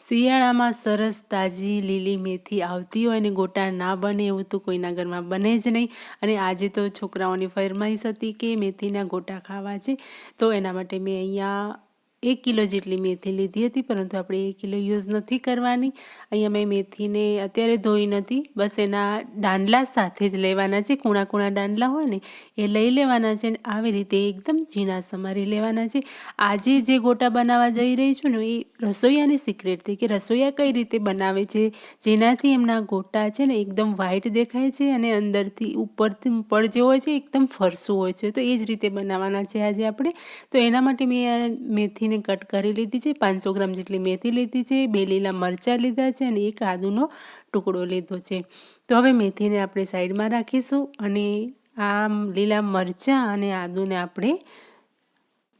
શિયાળામાં સરસ તાજી લીલી મેથી આવતી હોય અને ગોટા ના બને એવું તો કોઈના ઘરમાં બને જ નહીં. અને આજે તો છોકરાઓની ફરમાઈશ હતી કે મેથીના ગોટા ખાવા છે. તો એના માટે મેં અહીંયા એક કિલો જેટલી મેથી લીધી હતી, પરંતુ આપણે એક કિલો યુઝ નથી કરવાની. અહીંયા મેં મેથીને અત્યારે ધોઈ નથી. બસ એના દાંડલા સાથે જ લેવાના છે. કૂણા કૂણા દાંડલા હોય ને, એ લઈ લેવાના છે અને આવી રીતે એકદમ ઝીણા સમારી લેવાના છે. આજે જે ગોટા બનાવવા જઈ રહી છું ને, એ રસોઈયાની સિક્રેટથી કે રસોઈયા કઈ રીતે બનાવે છે, જેનાથી એમના ગોટા છે ને એકદમ વ્હાઈટ દેખાય છે અને અંદરથી ઉપરથી ઉપર જે હોય છે એકદમ ફરસું હોય છે. તો એ જ રીતે બનાવવાના છે આજે આપણે. તો એના માટે મેં મેથીને કટ કરી લીધી છે. પાંચસો ગ્રામ જેટલી મેથી લીધી છે. બે લીલા મરચાં લીધા છે અને એક આદુનો ટુકડો લીધો છે. તો હવે મેથીને આપણે સાઈડમાં રાખીશું અને આ લીલા મરચાં અને આદુને આપણે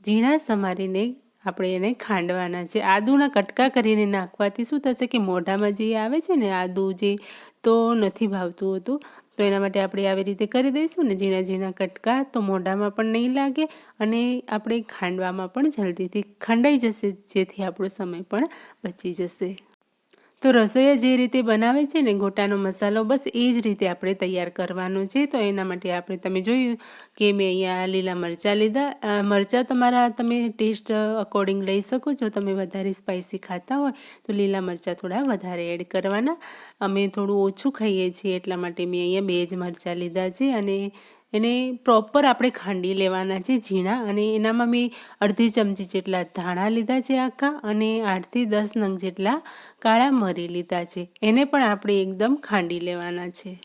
ઝીણા સમારીને આપણે એને ખાંડવાના છે. આદુના કટકા કરીને નાખવાથી શું થશે કે મોઢામાં જે આવે છે ને આદુ જે તો નથી ભાવતું હતું તો એના માટે આપણે આવી રીતે કરી દઈશું ને ઝીણા ઝીણા કટકા તો મોઢામાં પણ નહીં લાગે અને આપણે ખાંડવામાં પણ જલ્દીથી ખંડાઈ જશે જેથી આપણો સમય પણ બચી જશે. તો રસોઈયા જે રીતે બનાવે છે ને, ગોટાનો મસાલો, બસ એ જ રીતે આપણે તૈયાર કરવાનો છે. તો એના માટે આપણે, તમે જોયું કે મેં અહીંયા લીલા મરચાં લીધા. મરચાં તમારા, તમે ટેસ્ટ અકોર્ડિંગ લઈ શકો. જો તમે વધારે સ્પાઇસી ખાતા હોય, તો લીલા મરચાં થોડા વધારે એડ કરવાના. અમે થોડું ઓછું ખાઈએ છીએ, એટલા માટે મેં અહીંયા બે જ મરચાં લીધા છે. અને એને પ્રોપર આપણે ખાંડી લેવાના છે ઝીણા અને એનામાં મેં અડધી ચમચી જેટલા ધાણા લીધા છે આખા અને આઠથી દસ નંગ જેટલા કાળા મરી લીધા છે. એને પણ આપણે એકદમ ખાંડી લેવાના છે.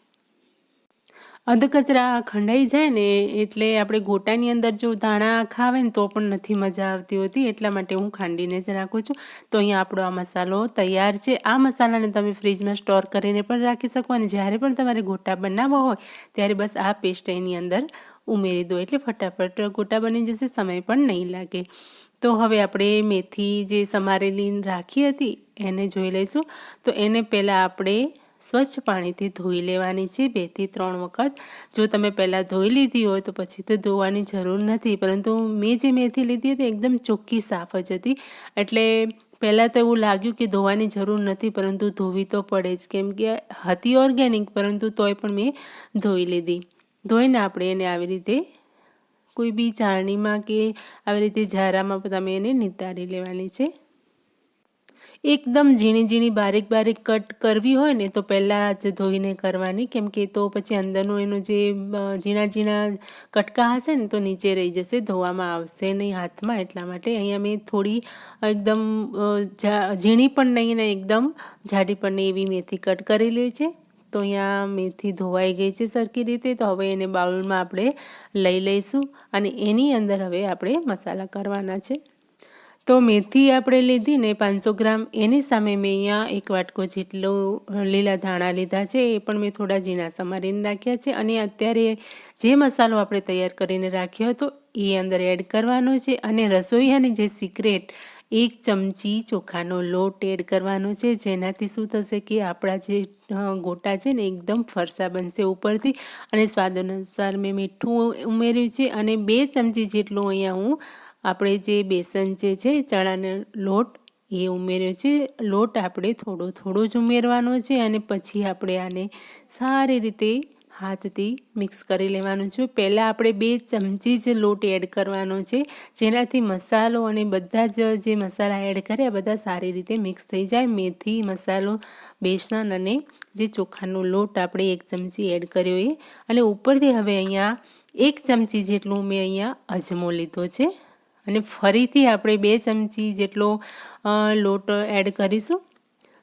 અધકચરા ખંડાઈ જાય ને એટલે આપણે ગોટાની અંદર જો ધાણા ખાવે ને તો પણ નથી મજા આવતી હોતી. એટલા માટે હું ખાંડીને જ રાખું છું. તો અહીંયા આપણો આ મસાલો તૈયાર છે. આ મસાલાને તમે ફ્રીજમાં સ્ટોર કરીને પણ રાખી શકો અને જ્યારે પણ તમારે ગોટા બનાવવા હોય ત્યારે બસ આ પેસ્ટ એની અંદર ઉમેરી દો. એટલે ફટાફટ ગોટા બની જશે, સમય પણ નહીં લાગે. તો હવે આપણે મેથી જે સમારેલી રાખી હતી એને જોઈ લઈશું. તો એને પહેલાં આપણે સ્વચ્છ પાણીથી ધોઈ લેવાની છે. બેથી ત્રણ વખત. જો તમે પહેલાં ધોઈ લીધી હોય તો પછી તો ધોવાની જરૂર નથી. પરંતુ મેં જે મેથી લીધી હતી એકદમ ચોખ્ખી, સાફ જ હતી. એટલે પહેલાં તો એવું લાગ્યું કે ધોવાની જરૂર નથી, પરંતુ ધોવી તો પડે જ. કેમ કે હતી ઓર્ગેનિક, પરંતુ તોય પણ મેં ધોઈ લીધી. ધોઈને આપણે એને આવી રીતે કોઈ બી ચારણીમાં કે આવી રીતે ઝારામાં તમે એને નિતારી લેવાની છે. એકદમ ઝીણી ઝીણી બારીક બારીક કટ કરવી હોય ને તો પહેલાં જ ધોઈને કરવાની. કેમ કે તો પછી અંદરનું એનું જે ઝીણા ઝીણા કટકા હશે ને તો નીચે રહી જશે, ધોવામાં આવશે નહીં હાથમાં. એટલા માટે અહીંયા મેં થોડી એકદમ ઝીણી પણ નહીં ને એકદમ જાડી પણ નહીં એવી મેથી કટ કરી લે છે. તો અહીંયા મેથી ધોવાઈ ગઈ છે સરખી રીતે. તો હવે એને બાઉલમાં આપણે લઈ લઈશું અને એની અંદર હવે આપણે મસાલા કરવાના છે. તો મેથી આપણે લીધી ને પાંચસો ગ્રામ. એની સામે મેં અહીંયા એક વાટકો જેટલો લીલા ધાણા લીધા છે, એ પણ મેં થોડા ઝીણા સમારીને રાખ્યા છે. અને અત્યારે જે મસાલો આપણે તૈયાર કરીને રાખ્યો હતો, એ અંદર એડ કરવાનો છે. અને રસોઈયાની જે સિક્રેટ એક ચમચી ચોખાનો લોટ એડ કરવાનો છે. જેનાથી શું થશે કે આપણા જે ગોટા છે ને એકદમ ફરસા બનશે ઉપરથી. અને સ્વાદ અનુસાર મેં મીઠું ઉમેર્યું છે. અને બે ચમચી જેટલું અહીંયા હું આપણે જે બેસન જે છે, ચણાનો લોટ, એ ઉમેર્યો છે. લોટ આપણે થોડો થોડો જ ઉમેરવાનો છે અને પછી આપણે આને સારી રીતે હાથથી મિક્સ કરી લેવાનું છે. પહેલાં આપણે બે ચમચી જ લોટ એડ કરવાનો છે, જેનાથી મસાલો અને બધા જ જે મસાલા એડ કર્યા બધા સારી રીતે મિક્સ થઈ જાય. મેથી, મસાલો, બેસન અને જે ચોખાનો લોટ આપણે એક ચમચી એડ કર્યો એ. અને ઉપરથી હવે અહીંયા એક ચમચી જેટલું મેં અહીંયા અજમો લીધો છે. અને ફરીથી આપણે બે ચમચી જેટલો લોટ એડ કરીશું.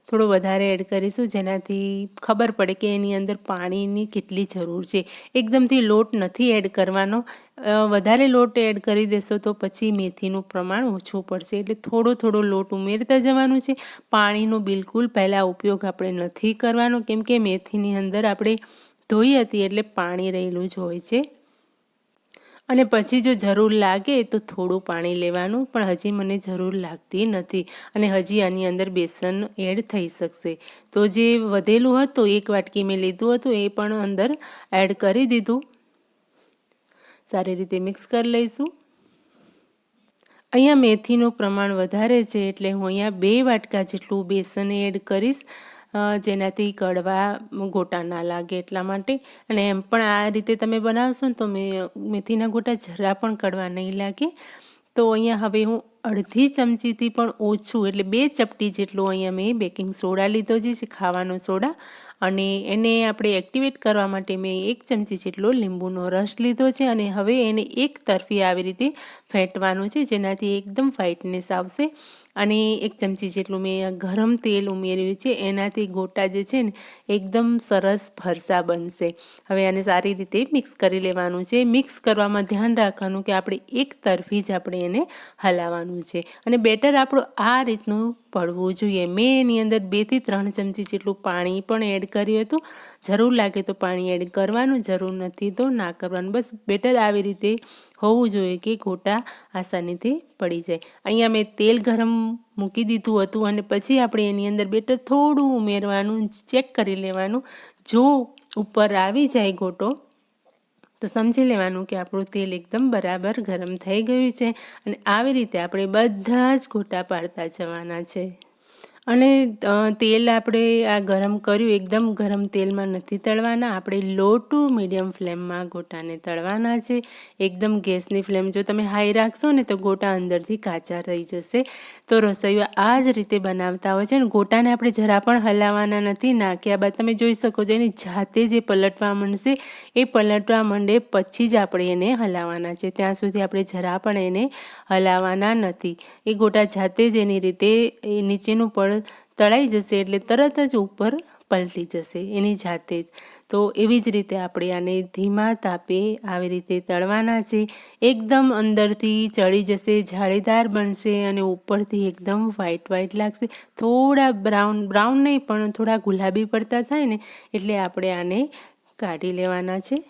થોડો વધારે એડ કરીશું, જેનાથી ખબર પડે કે એની અંદર પાણીની કેટલી જરૂર છે. એકદમથી લોટ નથી એડ કરવાનો. વધારે લોટ એડ કરી દેશો તો પછી મેથીનું પ્રમાણ ઓછું પડશે. એટલે થોડો થોડો લોટ ઉમેરતા જવાનું છે. પાણીનો બિલકુલ પહેલાં ઉપયોગ આપણે નથી કરવાનો, કેમ કે મેથીની અંદર આપણે ધોઈ હતી એટલે પાણી રહેલું જ હોય છે. અને પછી જો જરૂર લાગે તો થોડું પાણી લેવાનું, પણ હજી મને જરૂર લાગતી નથી અને હજી આની અંદર બેસન એડ થઈ શકશે. તો જે વધેલું હતું, એક વાટકી મેં લીધું હતું, એ પણ અંદર એડ કરી દીધું. સારી રીતે મિક્સ કરી લઈશું. અહીંયા મેથીનું પ્રમાણ વધારે છે એટલે હું અહીંયા બે વાટકા જેટલું બેસન એડ કરીશ. જેનાથી કડવા ગોટા ના લાગે એટલા માટે. અને એમ પણ આ રીતે તમે બનાવશો ને તો મેં, મેથીના ગોટા જરા પણ કડવા નહીં લાગે. તો અહીંયા હવે હું અડધી ચમચીથી પણ ઓછું, એટલે બે ચપટી જેટલું અહીંયા મેં બેકિંગ સોડા લીધો જે છે, ખાવાનો સોડા. અને એને આપણે એક્ટિવેટ કરવા માટે મેં એક ચમચી જેટલો લીંબુનો રસ લીધો છે અને હવે એને એક તરફી આવી રીતે ફેંટવાનું છે, જેનાથી એકદમ વ્હાઇટનેસ આવશે. અને એક ચમચી જેટલું મેં ગરમ તેલ ઉમેર્યું છે, એનાથી ગોટા જે છે ને એકદમ સરસ ફરસા બનશે. હવે આને સારી રીતે મિક્સ કરી લેવાનું છે. મિક્સ કરવામાં ધ્યાન રાખવાનું કે આપણે એક તરફી જ આપણે એને હલાવવાનું છે. અને બેટર આપણું આ રીતનું પડવું જોઈએ. મેં એની અંદર બેથી ત્રણ ચમચી જેટલું પાણી પણ એડ કર્યું હતું. જરૂર લાગે તો પાણી એડ કરવાનું, જરૂર નથી તો ના કરવાનું. બસ બેટર આવી રીતે હોવું જોઈએ કે ગોટા આસાનીથી પડી જાય. અહીંયા મેં તેલ ગરમ મૂકી દીધું હતું અને પછી આપણે એની અંદર બેટર થોડું ઉમેરવાનું, ચેક કરી લેવાનું. જો ઉપર આવી જાય ગોટો તો સમજી લેવાનું કે આપણું તેલ એકદમ બરાબર ગરમ થઈ ગયું છે અને આવી રીતે આપણે બધા જ ગોટા પાડતા જવાના છે. અને તેલ આપણે આ ગરમ કર્યું, એકદમ ગરમ તેલમાં નથી તળવાના. આપણે લો ટુ મીડિયમ ફ્લેમમાં ગોટાને તળવાના છે. એકદમ ગેસની ફ્લેમ જો તમે હાઈ રાખશો ને તો ગોટા અંદરથી કાચા રહી જશે. તો રસોઈઓ આ જ રીતે બનાવતા હોય છે ને ગોટાને આપણે જરા પણ હલાવવાના નથી. નાખ્યા બાદ તમે જોઈ શકો છો એની જાતે જે પલટવા માંડશે, એ પલટવા માંડે પછી જ આપણે એને હલાવવાના છે. ત્યાં સુધી આપણે જરા પણ એને હલાવવાના નથી. એ ગોટા જાતે જ એની રીતે, એ નીચેનું પડ તળાઈ જશે એટલે તરત જ ઉપર પલટી જશે એની જાતે જ. તો એવી જ રીતે આપણે આને ધીમા તાપે આવી રીતે તળવાના છે. એકદમ અંદરથી ચડી જશે, જાળીદાર બનશે અને ઉપરથી એકદમ વ્હાઈટ વ્હાઈટ લાગશે. થોડા બ્રાઉન બ્રાઉન નહીં પણ થોડા ગુલાબી પડતા થાય ને, એટલે આપણે આને કાઢી લેવાના છે.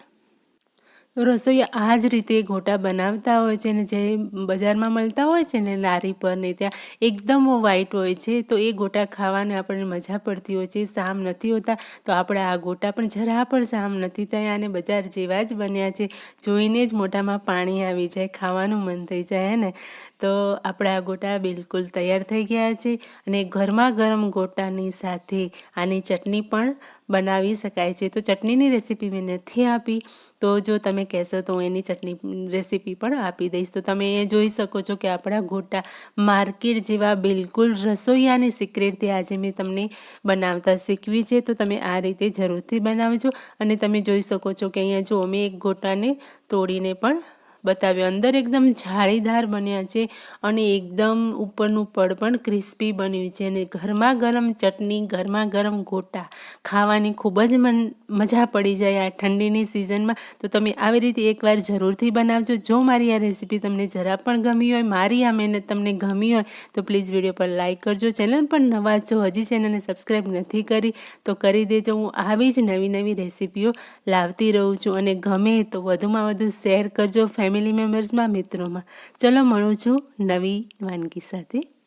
રસોઈ આ જ રીતે ગોટા બનાવતા હોય છે ને જે બજારમાં મળતા હોય છે ને લારી પર ને ત્યાં એકદમ વ્હાઈટ હોય છે, તો એ ગોટા ખાવાને આપણને મજા પડતી હોય છે, સામ નથી હોતા. તો આપણે આ ગોટા પણ જરા પણ સામ નથી થયા અને બજાર જેવા જ બન્યા છે. જોઈને જ મોટામાં પાણી આવી જાય, ખાવાનું મન થઈ જાય ને? તો આપણા આ ગોટા બિલકુલ તૈયાર થઈ ગયા છે. અને ગરમા ગરમ ગોટાની સાથે આની ચટણી પણ બનાવી શકાય છે. તો ચટણીની રેસીપી મેં નથી આપી. તો જો તમે કહેશો તો હું એની ચટણી રેસીપી પણ આપી દઈશ. તો તમે એ જોઈ શકો છો કે આપણા ગોટા માર્કેટ જેવા બિલકુલ રસોઈયાની સિક્રેટથી આજે મેં તમને બનાવતા શીખવી છે. તો તમે આ રીતે જરૂરથી બનાવજો. અને તમે જોઈ શકો છો કે અહીંયા જો અમે એક ગોટાને તોડીને પણ બતાવ્યો. અંદર એકદમ જાળીદાર બન્યા છે અને એકદમ ઉપરનું પડ પણ ક્રિસ્પી બન્યું છે અને ગરમા ગરમ ચટણી ગરમા ગરમ ગોટા ખાવાની ખૂબ જ મન, મજા પડી જાય આ ઠંડીની સિઝનમાં. તો તમે આવી રીતે એકવાર જરૂરથી બનાવજો. જો મારી આ રેસીપી તમને જરા પણ ગમી હોય, મારી આ મહેનત તમને ગમી હોય, તો પ્લીઝ વીડિયો પર લાઇક કરજો. ચેનલ પર નવા જો હજી ચેનલને સબસ્ક્રાઈબ નથી કરી, તો કરી દેજો. હું આવી જ નવી નવી રેસીપીઓ લાવતી રહું છું અને ગમે તો વધુમાં વધુ શેર કરજો. ફેમિલી મેમ્બર્સમાં મિત્રોમાં. ચલો મળું છું નવી વાનગી સાથે.